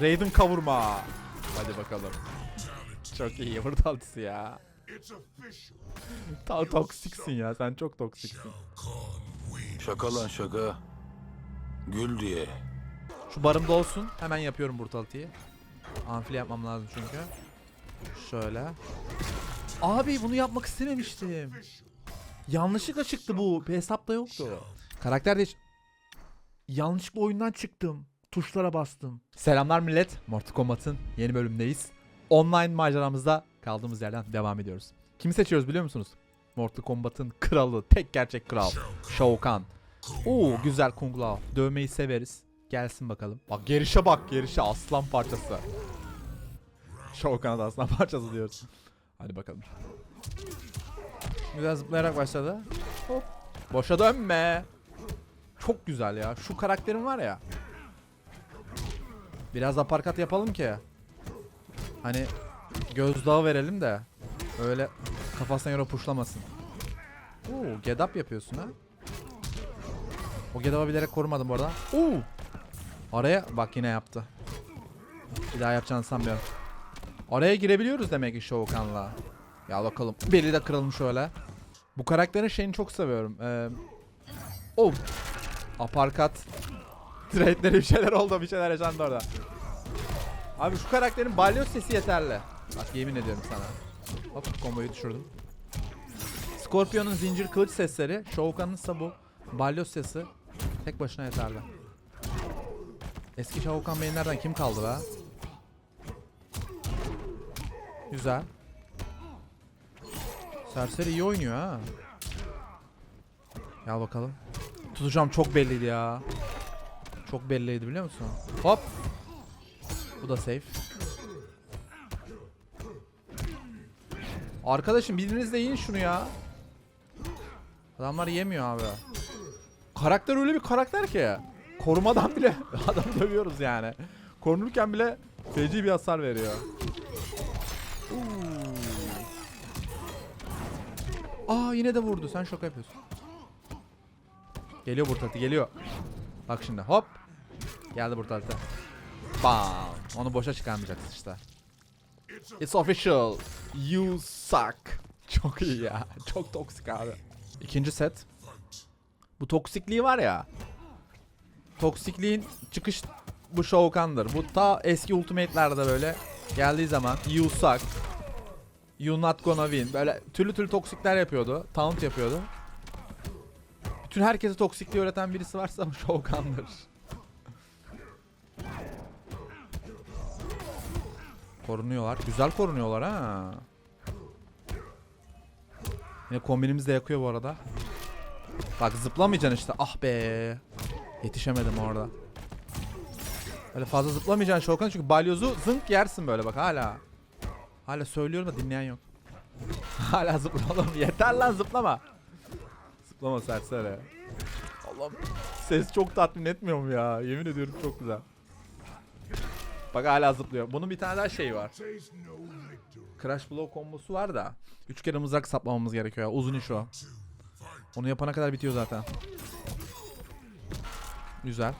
Raiden kavurma. Hadi bakalım. Çok iyi brutalisi ya. Ta toksiksin ya sen çok toksiksin. Şaka lan şaka. Gül diye. Şu barımda olsun. Hemen yapıyorum brutality'yi. Amfili yapmam lazım çünkü. Şöyle. Abi bunu yapmak istememiştim. Yanlışlıkla çıktı bu. Bir hesapta yoktu. Karakter değiş... Yanlışlıkla oyundan çıktım. Tuşlara bastım. Selamlar millet. Mortal Kombat'ın yeni bölümündeyiz. Online maceramızda kaldığımız yerden devam ediyoruz. Kimi seçiyoruz biliyor musunuz? Mortal Kombat'ın kralı, tek gerçek kral. Shao Kahn. Oo güzel Kung Lao. Dövmeyi severiz. Gelsin bakalım. Bak gerişe bak gerişe aslan parçası. Shao Kahn'a da aslan parçası diyoruz. Hadi bakalım. Güzel zıplayarak başladı. Hop. Boşa dönme. Çok güzel ya. Şu karakterim var ya. Biraz aparkat yapalım ki. Hani gözdağı verelim de. Öyle kafasına göre puşlamasın. Oo, get yapıyorsun ha. O get up'ı bilerek korumadım bu arada. Oo. Araya bak yine yaptı. Bir daha yapacağını sanmıyorum. Araya girebiliyoruz demek ki Shao Kahn'la. Ya bakalım. Beli de kırılmış öyle. Bu karakterin şeyini çok seviyorum. Ee, oh. Aparkat. Trade'leri bir şeyler oldu. Bir şeyler yaşandı orada. Abi şu karakterin balyoz sesi yeterli. Bak yemin ediyorum sana. Hop komboyu düşürdüm. Scorpion'un zincir kılıç sesleri. Shao Kahn'ın ise bu balyoz sesi. Tek başına yeterli. Eski Shao Kahn mainlerden kim kaldı be? Güzel. Serseri iyi oynuyor ha. Gel bakalım. Tutacağım çok belliydi ya. Çok belliydi biliyor musun? Hop. Bu da safe. Arkadaşım biriniz de yiyin şunu ya. Adamlar yemiyor abi. Karakter öyle bir karakter ki. Korumadan bile adamı dövüyoruz yani. Korunurken bile feci bir hasar veriyor. Aa yine de vurdu. Sen şaka yapıyorsun. Geliyor Burtatı geliyor. Bak şimdi hop. Geldi Burtatı. Bam. Onu boşa çıkarmayacaksın işte. It's official. You suck. Çok iyi ya. Çok toksik abi. İkinci set. Bu toksikliği var ya. Toksikliğin çıkış bu Shao Kahn'dır. Bu ta eski Ultimate'lerde böyle geldiği zaman you suck. You not gonna win. Böyle türlü türlü toksikler yapıyordu. Taunt yapıyordu. Bütün herkese toksikliği öğreten birisi varsa bu Shao Korunuyorlar. Güzel korunuyorlar ha. Yine kombinimiz de yakıyor bu arada. Bak zıplamayacaksın işte. Ah be. Yetişemedim orada. Öyle fazla zıplamayacaksın Şokan çünkü balyozu zınk yersin böyle bak hala. Hala söylüyorum da dinleyen yok. hala zıpla. Yeter lan zıplama. Zıplama serseri. Allah'ım ses çok tatmin etmiyor ya? Yemin ediyorum çok güzel. Bak hala zıplıyor. Bunun bir tane daha şeyi var. Crash Blow kombosu var da. Üç kere mızrak saplamamız gerekiyor ya. Uzun iş o. Onu yapana kadar bitiyor zaten. Güzel.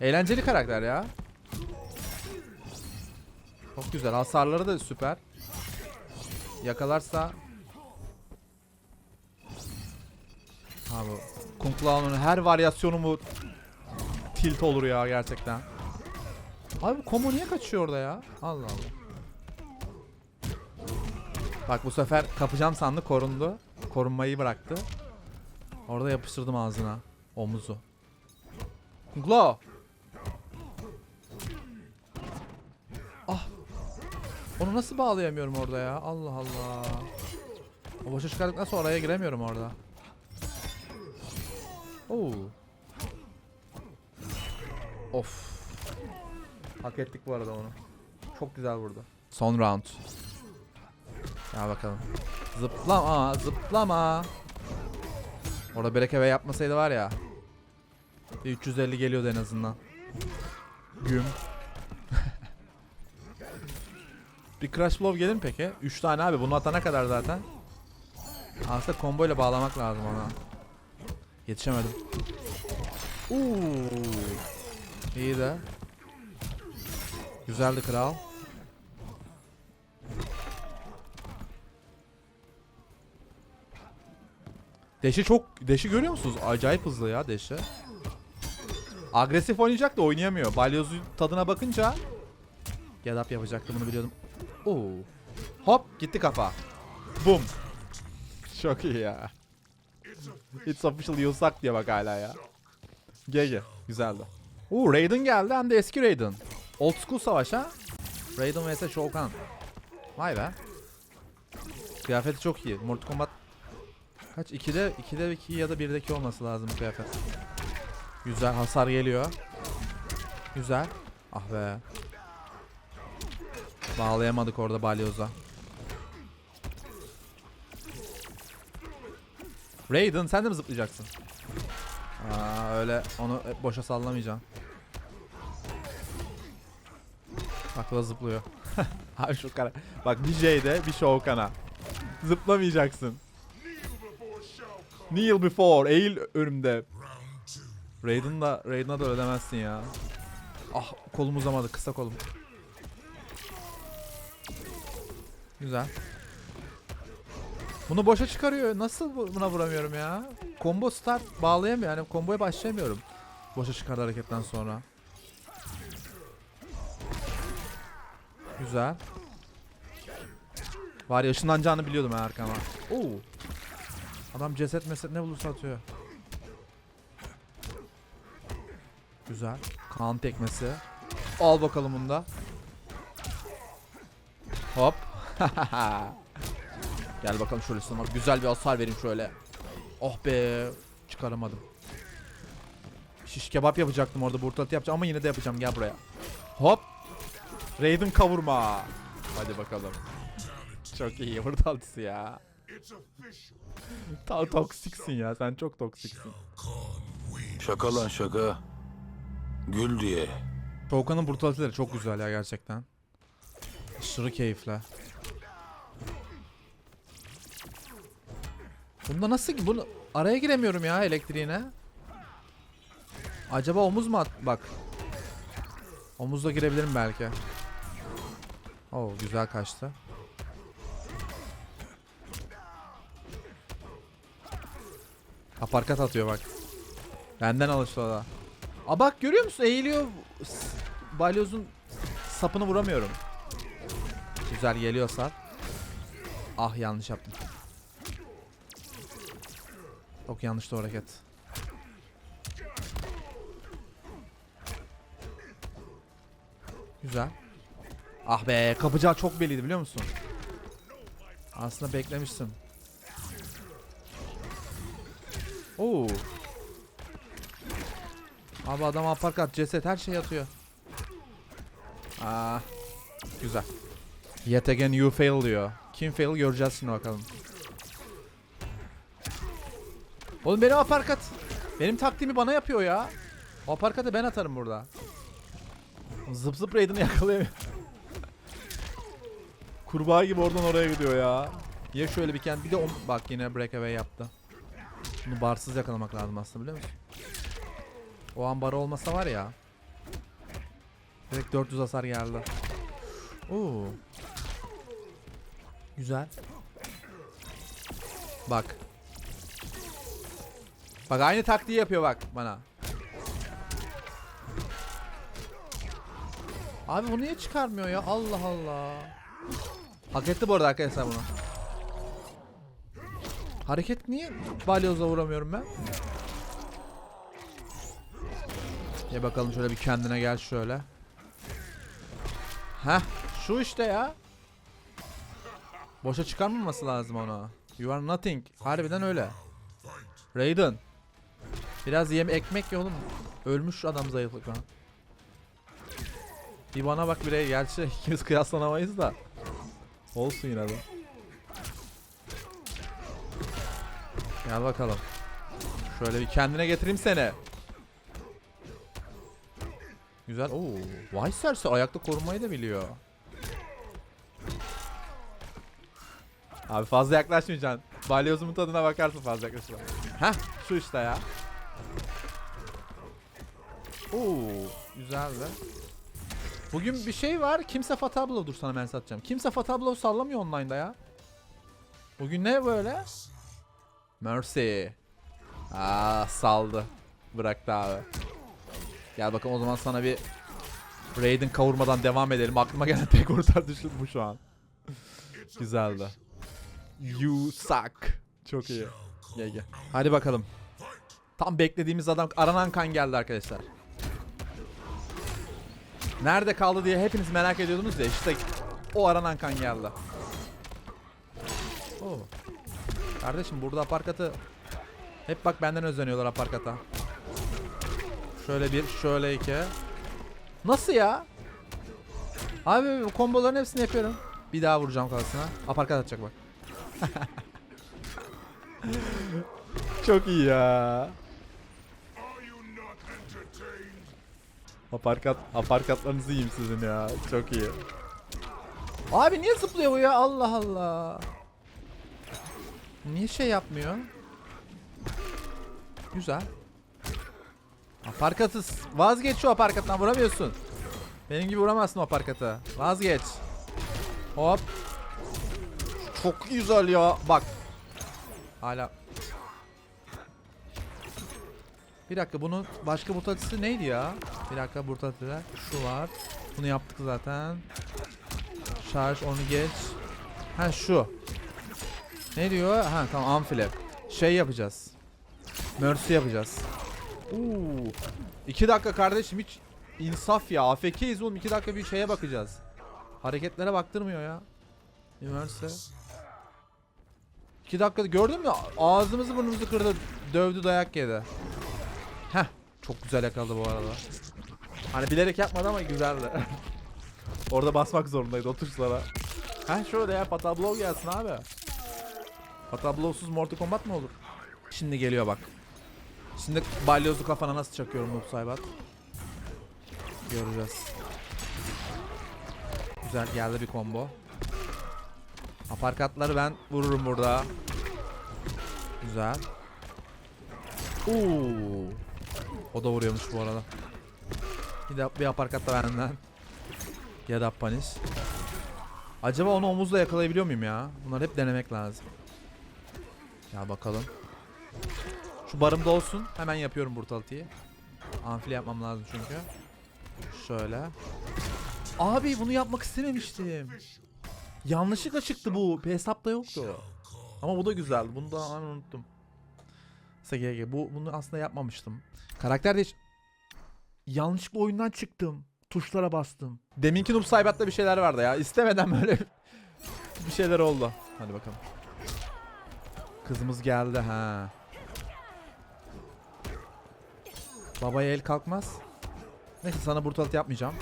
Eğlenceli karakter ya. Çok güzel. Hasarları da süper. Yakalarsa Abi Kung Lao'nun her varyasyonu mu tilt olur ya gerçekten. Abi bu combo niye kaçıyor orada ya? Allah Allah. Bak bu sefer kapacağım sandı korundu. Korunmayı bıraktı. Orada yapıştırdım ağzına. Omuzu. Lao. Ah. Onu nasıl bağlayamıyorum orada ya? Allah Allah. O boşa çıkardıktan sonra araya giremiyorum orada. Oo. Of. Hak ettik bu arada onu. Çok güzel vurdu. Son round. Ya bakalım. Zıplama, zıplama. Orada Breakaway yapmasaydı var ya. bir 350 geliyordu en azından. Güm. bir Crash Blow gelir mi peki? 3 tane abi bunu atana kadar zaten. Aslında combo ile bağlamak lazım ona. Yetişemedim. Uuu. İyi de. Güzeldi kral. Deşi çok Deşi görüyor musunuz? Acayip hızlı ya Deşi. Agresif oynayacak da oynayamıyor. Balyozun tadına bakınca Get up yapacaktı bunu biliyordum. Oo. Hop gitti kafa. Boom. Çok iyi ya. It's official yusak diye bak hala ya. GG. Güzeldi. Oo Raiden geldi hem de eski Raiden. Old school savaş ha. Raiden vs Shao Kahn. Vay be. Kıyafeti çok iyi. Mortal Kombat kaç? 2'de 2'de 2 ya da 1'deki olması lazım bu kıyafet. Güzel hasar geliyor. Güzel. Ah be. Bağlayamadık orada balyoza. Raiden sen de mi zıplayacaksın? Aa öyle onu boşa sallamayacağım. Da zıplıyor. Abi şu kara. Bak bir J'de bir Shoukan'a. Zıplamayacaksın. Kneel before. Eğil önümde. Raiden'da Raiden'a da öyle demezsin ya. Ah kolum uzamadı kısa kolum. Güzel. Bunu boşa çıkarıyor. Nasıl bu- buna vuramıyorum ya? Combo start bağlayamıyor. Yani komboya başlayamıyorum. Boşa çıkardı hareketten sonra. Güzel. Var ya ışınlanacağını biliyordum ben arkama. Oo. Adam ceset meset ne bulursa atıyor. Güzel. Kan tekmesi. Al bakalım bunu da. Hop. Gel bakalım şöyle sana güzel bir hasar vereyim şöyle. Oh be. Çıkaramadım. Şiş kebap yapacaktım orada burtalatı yapacağım ama yine de yapacağım gel buraya. Hop. Raiden kavurma. Hadi bakalım. Çok iyi burtaltısı ya. Ta toksiksin ya sen çok toksiksin. Şaka lan şaka. Gül diye. Şokan'ın brutality'leri çok güzel ya gerçekten. Aşırı keyifli. Bunda nasıl ki bunu araya giremiyorum ya elektriğine. Acaba omuz mu at? Bak. Omuzla girebilirim belki. Oo güzel kaçtı. Aparkat atıyor bak. Benden alıştı o da. Aa bak görüyor musun? Eğiliyor. Balyozun sapını vuramıyorum. Güzel geliyor sap. Ah yanlış yaptım. Çok yanlıştı o hareket. Güzel. Ah be kapacağı çok belliydi biliyor musun? Aslında beklemiştim. Oo. Abi adam aparkat, ceset her şey atıyor. Aa, güzel. Yet again you fail diyor. Kim fail göreceğiz şimdi bakalım. Oğlum benim aparkat. Benim taktiğimi bana yapıyor ya. Aparkatı ben atarım burada. Zıp zıp Raiden'ı yakalayamıyor. Kurbağa gibi oradan oraya gidiyor ya. Ya şöyle bir kendi bir de on- bak yine breakaway yaptı. Bunu barsız yakalamak lazım aslında biliyor musun? O an bar olmasa var ya. Direkt 400 hasar geldi. Oo. Güzel. Bak. Bak aynı taktiği yapıyor bak bana. Abi bu niye çıkarmıyor ya? Allah Allah. Hak etti bu arada arkadaşlar bunu. Hareket niye balyozla vuramıyorum ben? Gel bakalım şöyle bir kendine gel şöyle. Heh şu işte ya. Boşa çıkarmaması lazım onu. You are nothing. Harbiden öyle. Raiden. Biraz yem ekmek ye oğlum. Ölmüş adam zayıflıktan. Bir bana bak birey. Gerçi ikimiz kıyaslanamayız da. Olsun yine de. Gel bakalım. Şöyle bir kendine getireyim seni. Güzel. Oo, Vay serse ayakta korunmayı da biliyor. Abi fazla yaklaşmayacaksın. Balyozumun tadına bakarsın fazla yaklaşma. Heh şu işte ya. Oo, güzeldi. Bugün bir şey var. Kimse Fatablo dur sana ben satacağım. Kimse Fatablo sallamıyor online'da ya. Bugün ne böyle? Mercy. Aa saldı. Bıraktı abi. Gel bakalım o zaman sana bir Raiden kavurmadan devam edelim. Aklıma gelen tek orta düşün bu şu an. Güzeldi. You suck. Çok iyi. Gel gel. Hadi bakalım. Tam beklediğimiz adam aranan kan geldi arkadaşlar. Nerede kaldı diye hepiniz merak ediyordunuz ya işte o aranan kan geldi. Oo. Kardeşim burada aparkatı hep bak benden özeniyorlar aparkata. Şöyle bir, şöyle iki. Nasıl ya? Abi komboların hepsini yapıyorum. Bir daha vuracağım kafasına. Aparkat atacak bak. Çok iyi ya. Aparkat, aparkatlarınızı yiyeyim sizin ya. Çok iyi. Abi niye zıplıyor bu ya? Allah Allah. Niye şey yapmıyor? Güzel. Aparkatız. Vazgeç şu aparkattan vuramıyorsun. Benim gibi vuramazsın o aparkata. Vazgeç. Hop. Çok güzel ya. Bak. Hala. Bir dakika bunun başka burtatısı neydi ya? Bir dakika burtatılar. Şu var. Bunu yaptık zaten. Şarj onu geç. Ha şu. Ne diyor? Ha tamam amfile. Şey yapacağız. Mercy yapacağız. Uuu. 2 dakika kardeşim hiç insaf ya. AFK'yiz oğlum 2 dakika bir şeye bakacağız. Hareketlere baktırmıyor ya. Üniversite. 2 dakika gördün mü? Ağzımızı burnumuzu kırdı. Dövdü dayak yedi. Heh. Çok güzel yakaladı bu arada. Hani bilerek yapmadı ama güzeldi. Orada basmak zorundaydı o tuşlara. Heh şöyle ya Patablov gelsin abi. Patablovsuz Mortal Kombat mı olur? Şimdi geliyor bak. Şimdi balyozu kafana nasıl çakıyorum Noob Saybat. Göreceğiz. Güzel geldi bir combo. Aparkatları ben vururum burada. Güzel. Oo. O da vuruyormuş bu arada. Bir de bir aparkat da benden. Ya da panis. Acaba onu omuzla yakalayabiliyor muyum ya? Bunları hep denemek lazım. Ya bakalım. Şu barımda olsun. Hemen yapıyorum brutalty'yi. Amfile yapmam lazım çünkü. Şöyle. Abi bunu yapmak istememiştim. Yanlışlıkla çıktı bu. Hesapta yoktu. Ama bu da güzel. Bunu da unuttum. SGG. Bu bunu aslında yapmamıştım. Karakter değiş... Yanlışlıkla oyundan çıktım. Tuşlara bastım. Deminki Noob Saibot'ta bir şeyler vardı ya. İstemeden böyle bir şeyler oldu. Hadi bakalım. Kızımız geldi ha. Babaya el kalkmaz. Neyse sana brutality yapmayacağım.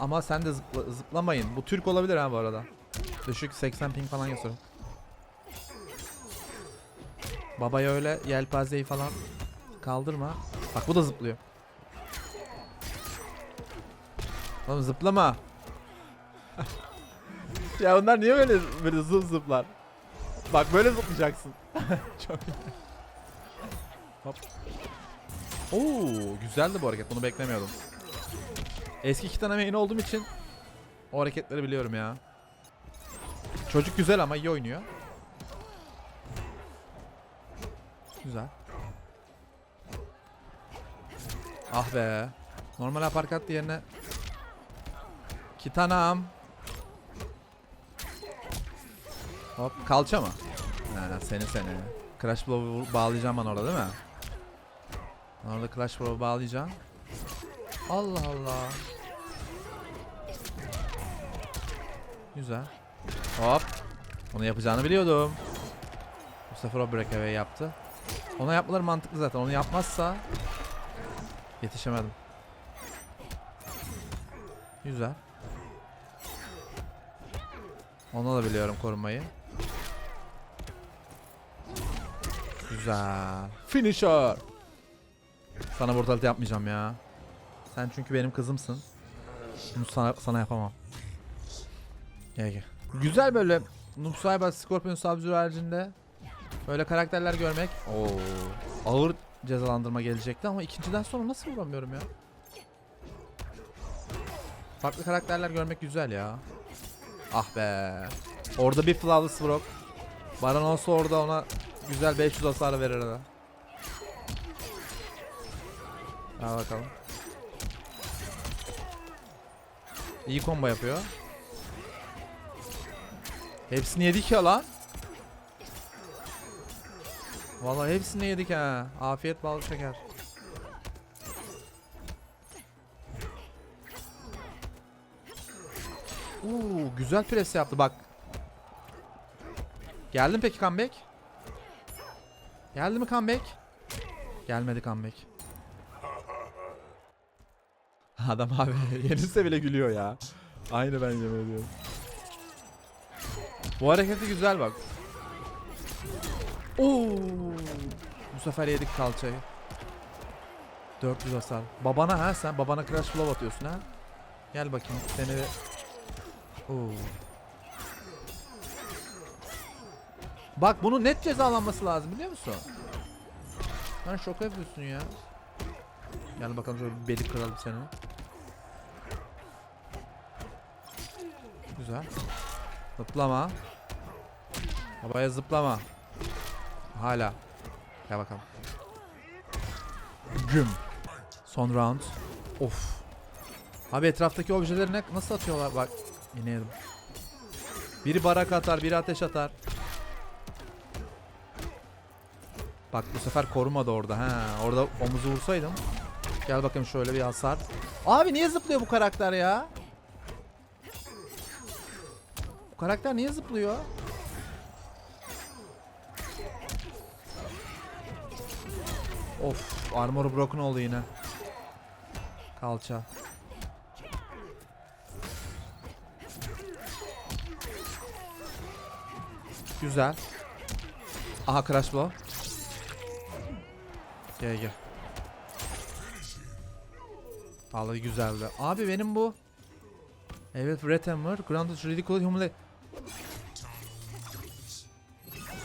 Ama sen de zıpla- zıplamayın. Bu Türk olabilir ha bu arada. Düşük 80 ping falan yazıyor. Babaya öyle yelpazeyi falan kaldırma. Bak bu da zıplıyor. Oğlum zıplama. ya onlar niye böyle böyle zıp zıplar? Bak böyle zıplayacaksın. Çok iyi. Hop. Oo, güzeldi bu hareket. Bunu beklemiyordum. Eski iki tane main olduğum için o hareketleri biliyorum ya. Çocuk güzel ama iyi oynuyor. Güzel. Ah be. Normal aparkat yerine Kitanam. Hop kalça mı? Ha, seni seni. Crash Blow'u bağlayacağım ben orada değil mi? Orada Crash Blow'u bağlayacağım. Allah Allah. Güzel. Hop. Onu yapacağını biliyordum. Bu sefer o breakaway yaptı. Ona yapmaları mantıklı zaten. Onu yapmazsa yetişemedim. Güzel. Ona da biliyorum korumayı. Güzel. Finisher. Sana brutality yapmayacağım ya. Sen çünkü benim kızımsın. Bunu sana, sana yapamam. Gel gel. Güzel böyle Noob Saibot, Scorpion, Sub-Zero haricinde böyle karakterler görmek. Oo. Ağır cezalandırma gelecekti ama ikinciden sonra nasıl vuramıyorum ya? Farklı karakterler görmek güzel ya. Ah be. Orada bir Flawless Brock. Baran olsa orada ona güzel 500 hasar verir ha. Al bakalım. İyi combo yapıyor. Hepsini yedik ya lan. Vallahi hepsini yedik ha. Afiyet bal şeker. Uuu güzel pres yaptı bak. Geldi peki comeback? Geldi mi comeback? Gelmedi comeback. Adam abi yenilse bile gülüyor ya. Aynı ben yemin ediyorum. Bu hareketi güzel bak. Oo. Bu sefer yedik kalçayı. 400 hasar. Babana ha sen babana crash blow atıyorsun ha. Gel bakayım seni. Oo. Bak bunu net cezalanması lazım biliyor musun? Sen şoka yapıyorsun ya. Gel bakalım şöyle bir beli kıralım seni. Güzel. Zıplama. Babaya zıplama. Hala. Gel bakalım. Güm. Son round. Of. Abi etraftaki objeleri ne, nasıl atıyorlar bak. Yine yedim. Biri barak atar, biri ateş atar. Bak bu sefer korumadı orada. Ha, orada omuzu vursaydım. Gel bakayım şöyle bir hasar. Abi niye zıplıyor bu karakter ya? Bu karakter niye zıplıyor? Of, armor broken oldu yine. Kalça. Güzel. Aha crash blow. Gel gel. Vallahi güzeldi. Abi benim bu Evet Red Hammer Granted Ridiculous Humiliate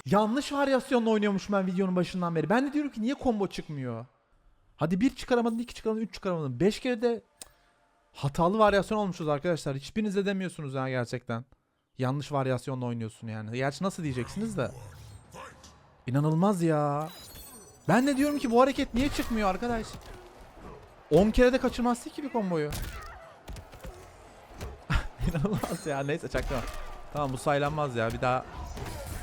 Yanlış varyasyonla oynuyormuş ben videonun başından beri. Ben de diyorum ki niye combo çıkmıyor? Hadi bir çıkaramadın, iki çıkaramadın, üç çıkaramadın. Beş kere de hatalı varyasyon olmuşuz arkadaşlar. Hiçbiriniz de demiyorsunuz ya gerçekten. Yanlış varyasyonla oynuyorsun yani. Gerçi nasıl diyeceksiniz de. İnanılmaz ya. Ben de diyorum ki bu hareket niye çıkmıyor arkadaş? 10 kere de kaçırmazsın ki bir komboyu. İnanılmaz ya. Neyse çaktım. Tamam bu saylanmaz ya. Bir daha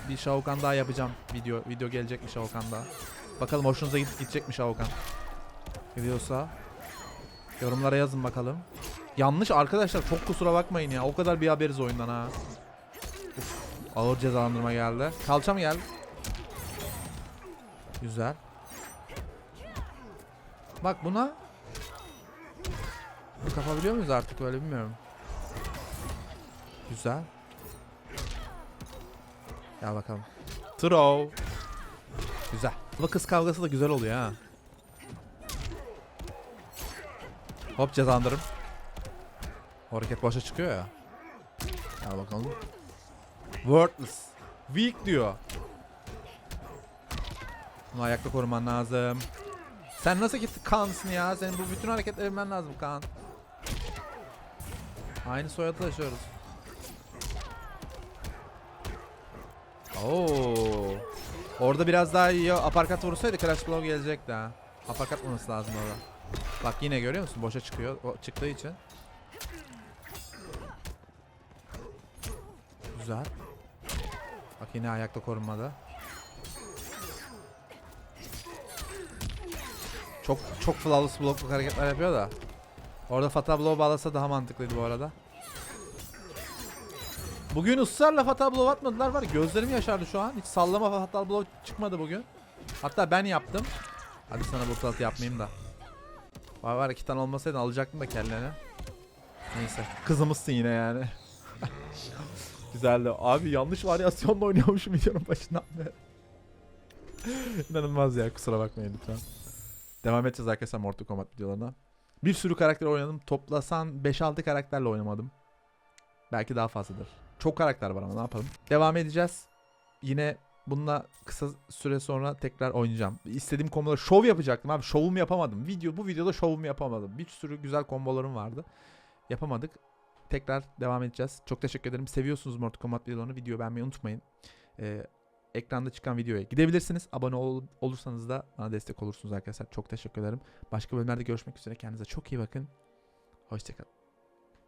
bir Shao Kahn daha yapacağım. Video video gelecek mi Shao Kahn daha? Bakalım hoşunuza gidip gidecek mi Shao Kahn? Gidiyorsa yorumlara yazın bakalım. Yanlış arkadaşlar çok kusura bakmayın ya. O kadar bir haberiz oyundan ha. Uf, ağır cezalandırma geldi. Kalça mı geldi? Güzel. Bak buna kapabiliyor muyuz artık öyle bilmiyorum. Güzel. Gel bakalım. Throw. Güzel. Bu kız kavgası da güzel oluyor ha. Hop cezalandırım. O hareket boşa çıkıyor ya. Gel bakalım. Worthless. Weak diyor. Bunu ayakta koruman lazım. Sen nasıl git kansın ya? Senin bu bütün hareketleri bilmen lazım kan. Aynı soyadı taşıyoruz. Oo. Orada biraz daha iyi aparkat vursaydı Crash Blow gelecekti ha. Aparkat vurması lazım orada. Bak yine görüyor musun? Boşa çıkıyor. O çıktığı için. Güzel. Bak yine ayakta korunmadı. Çok çok flawless blokluk hareketler yapıyor da. Orada Fatal Blow bağlasa daha mantıklıydı bu arada. Bugün ısrarla Fatal Blow atmadılar var. Gözlerim yaşardı şu an. Hiç sallama Fatal Blow çıkmadı bugün. Hatta ben yaptım. Hadi sana bu talatı yapmayayım da. Var var iki tane olmasaydı alacaktım da kellene. Neyse. Kızımızsın yine yani. Güzeldi. Abi yanlış varyasyonla oynuyormuşum videonun başından beri. İnanılmaz ya kusura bakmayın lütfen. Devam edeceğiz arkadaşlar Mortal Kombat videolarına. Bir sürü karakter oynadım. Toplasan 5-6 karakterle oynamadım. Belki daha fazladır. Çok karakter var ama ne yapalım. Devam edeceğiz. Yine bununla kısa süre sonra tekrar oynayacağım. İstediğim komboları şov yapacaktım abi. Şovumu yapamadım. Video bu videoda şovumu yapamadım. Bir sürü güzel kombolarım vardı. Yapamadık. Tekrar devam edeceğiz. Çok teşekkür ederim. Seviyorsunuz Mortal Kombat videolarını. Video beğenmeyi unutmayın. Ee, ekranda çıkan videoya gidebilirsiniz. Abone ol- olursanız da bana destek olursunuz arkadaşlar. Çok teşekkür ederim. Başka bölümlerde görüşmek üzere. Kendinize çok iyi bakın. Hoşçakalın.